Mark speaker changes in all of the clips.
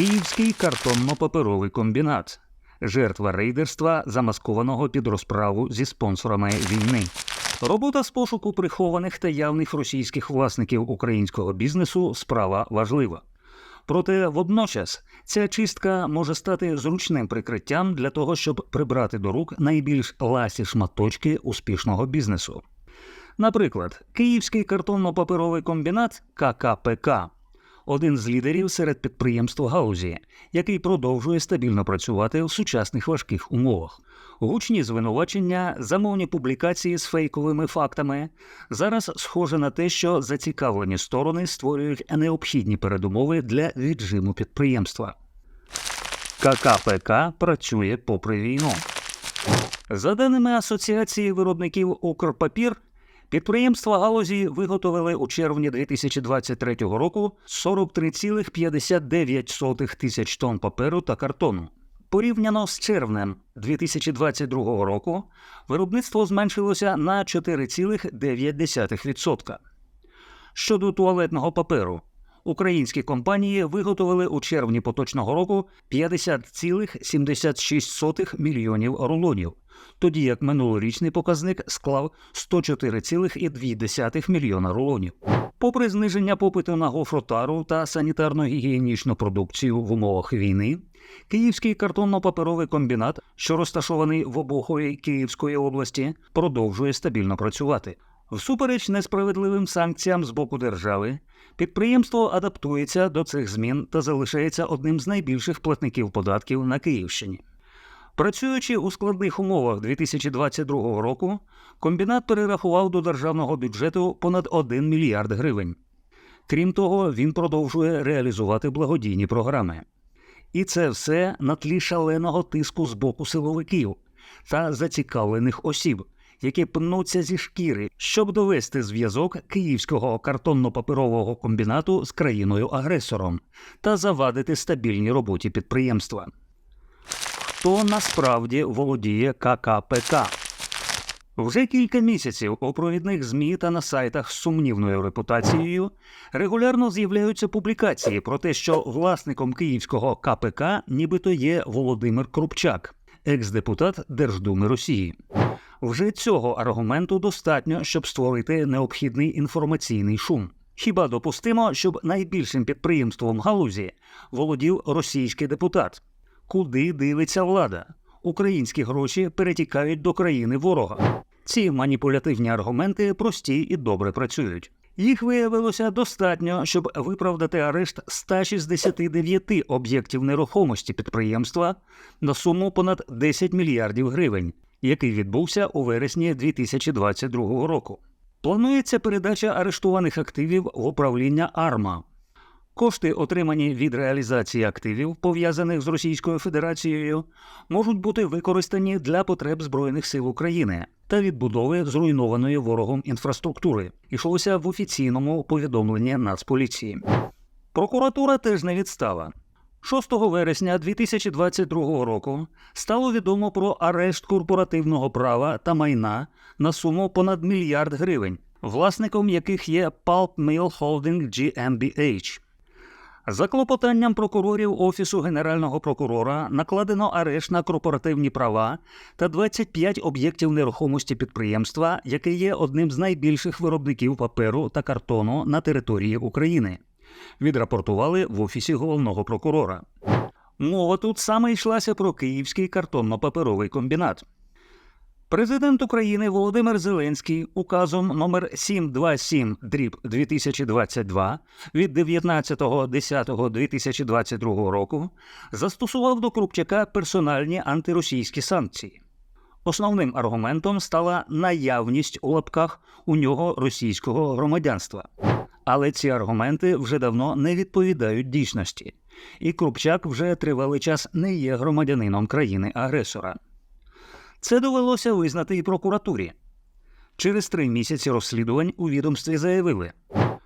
Speaker 1: Київський картонно-паперовий комбінат. Жертва рейдерства, замаскованого під розправу зі спонсорами війни. Робота з пошуку прихованих та явних російських власників українського бізнесу справа важлива. Проте водночас ця чистка може стати зручним прикриттям для того, щоб прибрати до рук найбільш ласі шматочки успішного бізнесу. Наприклад, Київський картонно-паперовий комбінат ККПК один з лідерів серед підприємств галузі, який продовжує стабільно працювати в сучасних важких умовах. Гучні звинувачення, замовні публікації з фейковими фактами зараз схоже на те, що зацікавлені сторони створюють необхідні передумови для віджиму підприємства. ККПК працює попри війну. За даними Асоціації виробників Укрпапір, підприємства галузі виготовили у червні 2023 року 43,59 тисяч тонн паперу та картону. Порівняно з червнем 2022 року виробництво зменшилося на 4,9%. Щодо туалетного паперу, українські компанії виготовили у червні поточного року 50,76 мільйонів рулонів, тоді як минулорічний показник склав 104,2 мільйона рулонів. Попри зниження попиту на гофротару та санітарно-гігієнічну продукцію в умовах війни, Київський картонно-паперовий комбінат, що розташований в Обухові Київської області, продовжує стабільно працювати. Всупереч несправедливим санкціям з боку держави, підприємство адаптується до цих змін та залишається одним з найбільших платників податків на Київщині. Працюючи у складних умовах 2022 року, комбінат перерахував до державного бюджету понад 1 мільярд гривень. Крім того, він продовжує реалізувати благодійні програми. І це все на тлі шаленого тиску з боку силовиків та зацікавлених осіб, які пнуться зі шкіри, щоб довести зв'язок київського картонно-паперового комбінату з країною-агресором та завадити стабільній роботі підприємства. Хто насправді володіє ККПК? Вже кілька місяців у провідних ЗМІ та на сайтах з сумнівною репутацією регулярно з'являються публікації про те, що власником київського КПК нібито є Володимир Крупчак, екс-депутат Держдуми Росії. Вже цього аргументу достатньо, щоб створити необхідний інформаційний шум. Хіба допустимо, щоб найбільшим підприємством галузі володів російський депутат? Куди дивиться влада? Українські гроші перетікають до країни ворога. Ці маніпулятивні аргументи прості і добре працюють. Їх виявилося достатньо, щоб виправдати арешт 169 об'єктів нерухомості підприємства на суму понад 10 мільярдів гривень, який відбувся у вересні 2022 року. Планується передача арештованих активів в управління АРМА. Кошти, отримані від реалізації активів, пов'язаних з Російською Федерацією, можуть бути використані для потреб Збройних сил України та відбудови зруйнованої ворогом інфраструктури. Йшлося в офіційному повідомленні Нацполіції. Прокуратура теж не відстала. 6 вересня 2022 року стало відомо про арешт корпоративного права та майна на суму понад мільярд гривень, власником яких є Pulp Mill Holding GmbH. За клопотанням прокурорів Офісу Генерального прокурора накладено арешт на корпоративні права та 25 об'єктів нерухомості підприємства, яке є одним з найбільших виробників паперу та картону на території України. Відрапортували в Офісі головного прокурора. Мова тут саме йшлася про Київський картонно-паперовий комбінат. Президент України Володимир Зеленський указом номер 727 2022 від 19.10.2022 року застосував до Крупчака персональні антиросійські санкції. Основним аргументом стала наявність у лапках у нього російського громадянства. Але ці аргументи вже давно не відповідають дійсності, і Крупчак вже тривалий час не є громадянином країни-агресора. Це довелося визнати і прокуратурі. Через три місяці розслідувань у відомстві заявили,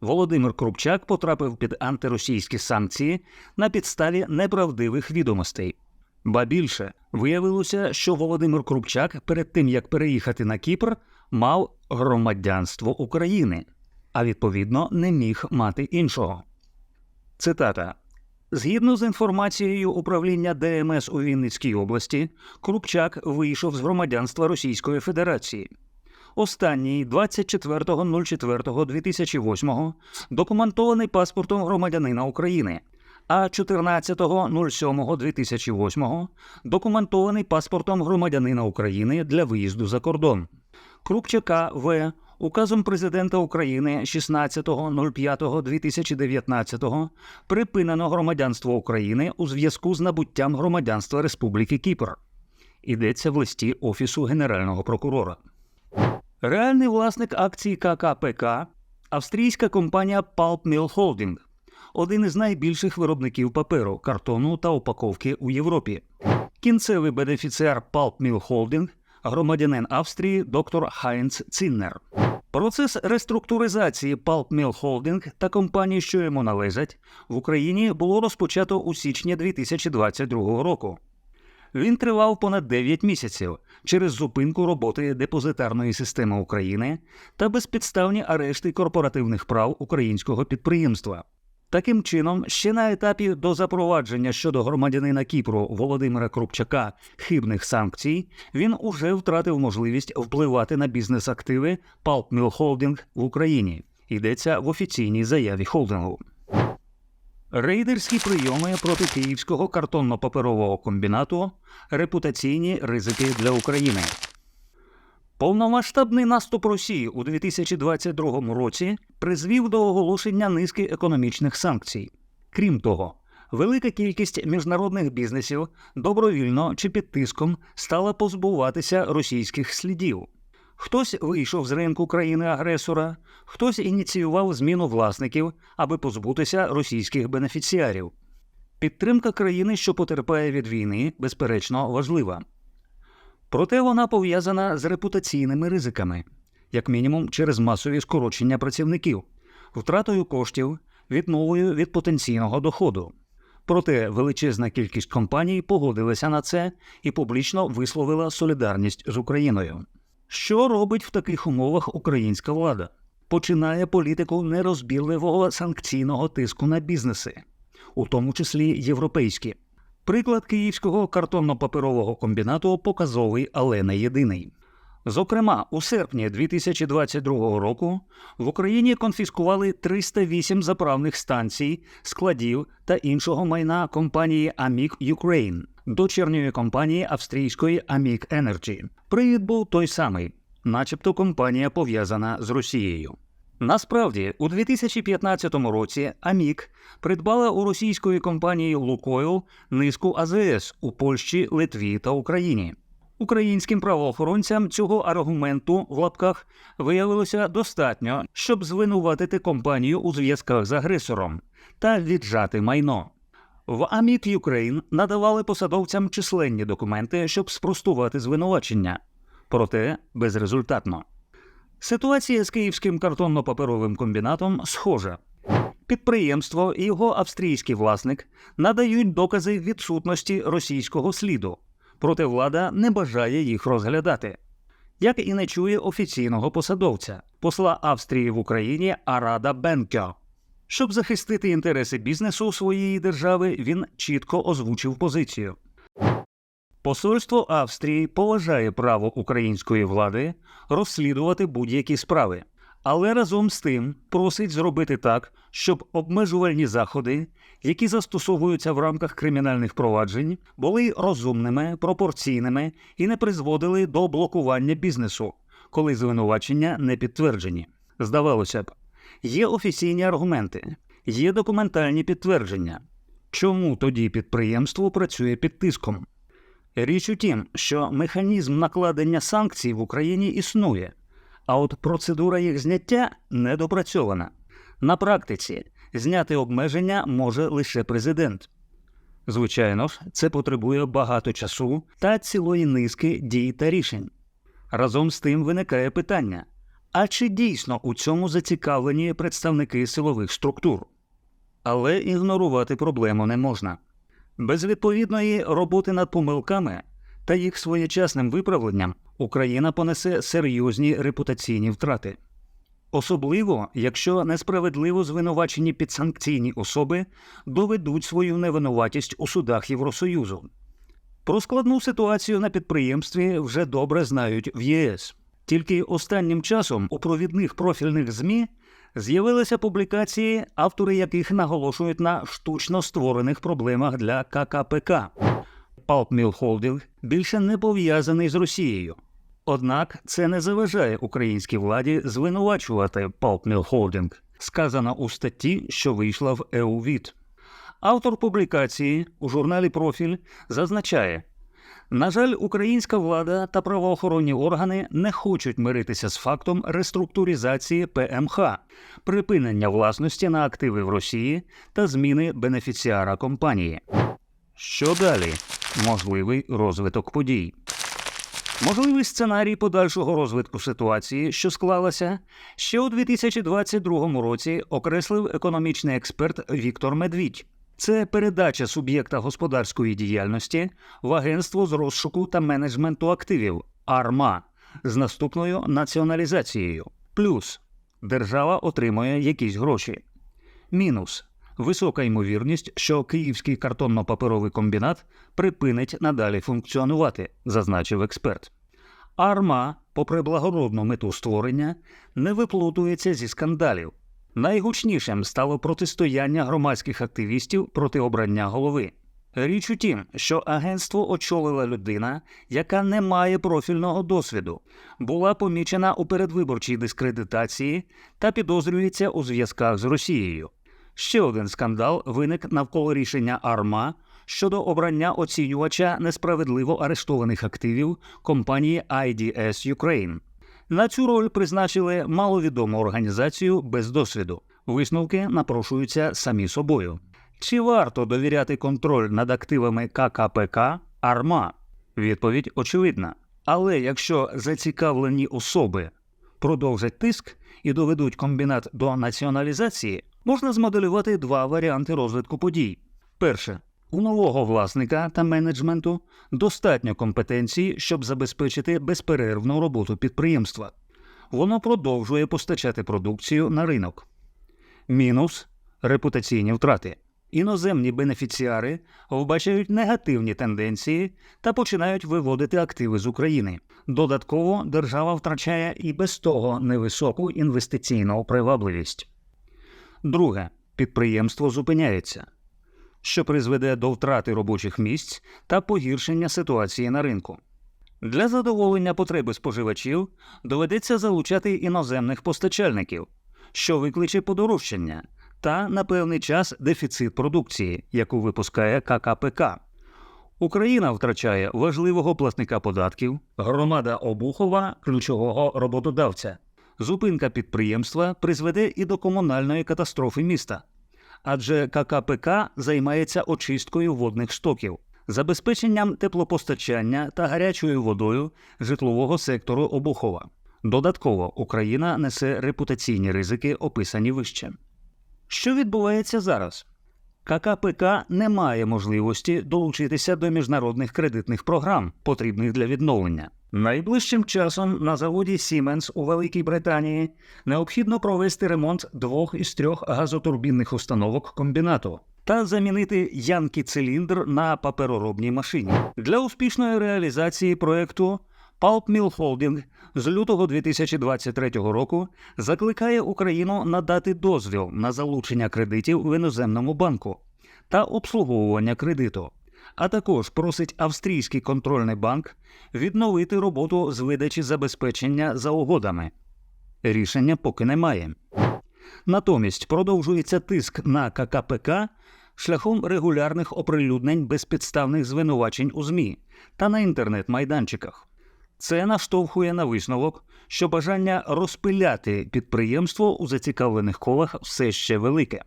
Speaker 1: Володимир Крупчак потрапив під антиросійські санкції на підставі неправдивих відомостей. Ба більше виявилося, що Володимир Крупчак перед тим як переїхати на Кіпр, мав громадянство України, а відповідно не міг мати іншого. Цитата. Згідно з інформацією управління ДМС у Вінницькій області, Крупчак вийшов з громадянства Російської Федерації. Останній 24.04.2008 документований паспортом громадянина України, а 14.07.2008 документований паспортом громадянина України для виїзду за кордон. Крупчака В. Указом президента України 16.05.2019 припинено громадянство України у зв'язку з набуттям громадянства Республіки Кіпр. Йдеться в листі Офісу Генерального прокурора. Реальний власник акцій ККПК австрійська компанія Pulp Mill Holding, один із найбільших виробників паперу, картону та упаковки у Європі. Кінцевий бенефіціар Pulp Mill Holding – громадянин Австрії доктор Хайнц Ціннер. Процес реструктуризації Pulp Mill Holding та компаній, що йому належать, в Україні було розпочато у січні 2022 року. Він тривав понад 9 місяців через зупинку роботи депозитарної системи України та безпідставні арешти корпоративних прав українського підприємства. Таким чином, ще на етапі до запровадження щодо громадянина Кіпру Володимира Крупчака хибних санкцій, він уже втратив можливість впливати на бізнес-активи Mill Holding в Україні. Йдеться в офіційній заяві холдингу. Рейдерські прийоми проти київського картонно-паперового комбінату репутаційні ризики для України. Повномасштабний наступ Росії у 2022 році призвів до оголошення низки економічних санкцій. Крім того, велика кількість міжнародних бізнесів добровільно чи під тиском стала позбуватися російських слідів. Хтось вийшов з ринку країни-агресора, хтось ініціював зміну власників, аби позбутися російських бенефіціарів. Підтримка країни, що потерпає від війни, безперечно важлива. Проте вона пов'язана з репутаційними ризиками, як мінімум через масові скорочення працівників, втратою коштів, відмовою від потенційного доходу. Проте величезна кількість компаній погодилася на це і публічно висловила солідарність з Україною. Що робить в таких умовах українська влада? Починає політику нерозбірливого санкційного тиску на бізнеси, у тому числі європейські. Приклад київського картонно-паперового комбінату показовий, але не єдиний. Зокрема, у серпні 2022 року в Україні конфіскували 308 заправних станцій, складів та іншого майна компанії Amic Ukraine, дочірньої компанії австрійської Amic Energy. Привід був той самий, начебто компанія пов'язана з Росією. Насправді, у 2015 році Амік придбала у російської компанії Лукойл низку АЗС у Польщі, Литві та Україні. Українським правоохоронцям цього аргументу в лапках виявилося достатньо, щоб звинуватити компанію у зв'язках з агресором та віджати майно. В Амік Юкрейн надавали посадовцям численні документи, щоб спростувати звинувачення, проте безрезультатно. Ситуація з київським картонно-паперовим комбінатом схожа. Підприємство і його австрійський власник надають докази відсутності російського сліду, проте влада не бажає їх розглядати. Як і не чує офіційного посадовця, посла Австрії в Україні Арада Бенкьо. Щоб захистити інтереси бізнесу своєї держави, він чітко озвучив позицію. Посольство Австрії поважає право української влади розслідувати будь-які справи, але разом з тим просить зробити так, щоб обмежувальні заходи, які застосовуються в рамках кримінальних проваджень, були розумними, пропорційними і не призводили до блокування бізнесу, коли звинувачення не підтверджені. Здавалося б, є офіційні аргументи, є документальні підтвердження. Чому тоді підприємство працює під тиском? Річ у тім, що механізм накладення санкцій в Україні існує, а от процедура їх зняття недопрацьована. На практиці зняти обмеження може лише президент. Звичайно ж, це потребує багато часу та цілої низки дій та рішень. Разом з тим виникає питання: а чи дійсно у цьому зацікавлені представники силових структур? Але ігнорувати проблему не можна. Без відповідної роботи над помилками та їх своєчасним виправленням Україна понесе серйозні репутаційні втрати. особливо якщо несправедливо звинувачені підсанкційні особи доведуть свою невинуватість у судах Євросоюзу. Про складну ситуацію на підприємстві вже добре знають в ЄС. Тільки останнім часом у провідних профільних ЗМІ з'явилися публікації, автори яких наголошують на штучно створених проблемах для ККПК. Pulp Mill більше не пов'язаний з Росією. Однак це не заважає українській владі звинувачувати Pulp Mill сказано у статті, що вийшла в EUVID. Автор публікації у журналі Профіль зазначає: на жаль, українська влада та правоохоронні органи не хочуть миритися з фактом реструктуризації ПМХ, припинення власності на активи в Росії та зміни бенефіціара компанії. Що далі? Можливий розвиток подій. Можливий сценарій подальшого розвитку ситуації, що склалася, ще у 2022 році окреслив економічний експерт Віктор Медвідь. Це передача суб'єкта господарської діяльності в агентство з розшуку та менеджменту активів АРМА з наступною націоналізацією. Плюс держава отримує якісь гроші. Мінус висока ймовірність, що Київський картонно-паперовий комбінат припинить надалі функціонувати, зазначив експерт. Арма, попри благородну мету створення, не виплутується зі скандалів. Найгучнішим стало протистояння громадських активістів проти обрання голови. Річ у тім, що агентство очолила людина, яка не має профільного досвіду, була помічена у передвиборчій дискредитації та підозрюється у зв'язках з Росією. Ще один скандал виник навколо рішення АРМА щодо обрання оцінювача несправедливо арештованих активів компанії IDS Ukraine. На цю роль призначили маловідому організацію без досвіду. Висновки напрошуються самі собою. Чи варто довіряти контроль над активами ККПК АРМА? Відповідь очевидна. Але якщо зацікавлені особи продовжать тиск і доведуть комбінат до націоналізації, можна змоделювати два варіанти розвитку подій. Перше. У нового власника та менеджменту достатньо компетенції, щоб забезпечити безперервну роботу підприємства. Воно продовжує постачати продукцію на ринок. Мінус репутаційні втрати. Іноземні бенефіціари вбачають негативні тенденції та починають виводити активи з України. Додатково держава втрачає і без того невисоку інвестиційну привабливість. Друге, підприємство зупиняється, що призведе до втрати робочих місць та погіршення ситуації на ринку. Для задоволення потреби споживачів доведеться залучати іноземних постачальників, що викличе подорожчання та на певний час дефіцит продукції, яку випускає ККПК. Україна втрачає важливого платника податків, громада Обухова ключового роботодавця. Зупинка підприємства призведе і до комунальної катастрофи міста, адже ККПК займається очисткою водних стоків, забезпеченням теплопостачання та гарячою водою житлового сектору Обухова. Додатково Україна несе репутаційні ризики, описані вище. Що відбувається зараз? ККПК не має можливості долучитися до міжнародних кредитних програм, потрібних для відновлення. Найближчим часом на заводі Siemens у Великій Британії необхідно провести ремонт двох із трьох газотурбінних установок комбінату та замінити янки циліндр на папероробній машині. Для успішної реалізації проекту Mill Holding з лютого 2023 року закликає Україну надати дозвіл на залучення кредитів в іноземному банку та обслуговування кредиту, а також просить австрійський контрольний банк відновити роботу з видачі забезпечення за угодами. Рішення поки немає. Натомість продовжується тиск на ККПК шляхом регулярних оприлюднень безпідставних звинувачень у ЗМІ та на інтернет-майданчиках. Це наштовхує на висновок, що бажання розпиляти підприємство у зацікавлених колах все ще велике.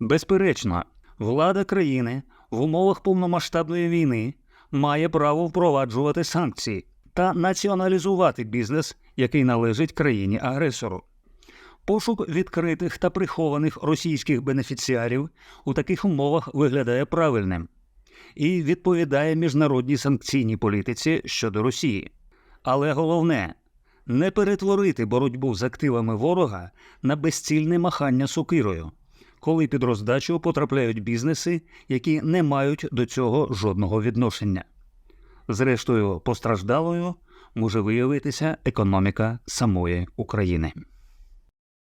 Speaker 1: Безперечно, влада країни в умовах повномасштабної війни має право впроваджувати санкції та націоналізувати бізнес, який належить країні-агресору. Пошук відкритих та прихованих російських бенефіціарів у таких умовах виглядає правильним і відповідає міжнародній санкційній політиці щодо Росії. Але головне не перетворити боротьбу з активами ворога на безцільне махання сокирою, коли під роздачу потрапляють бізнеси, які не мають до цього жодного відношення. Зрештою, постраждалою може виявитися економіка самої України.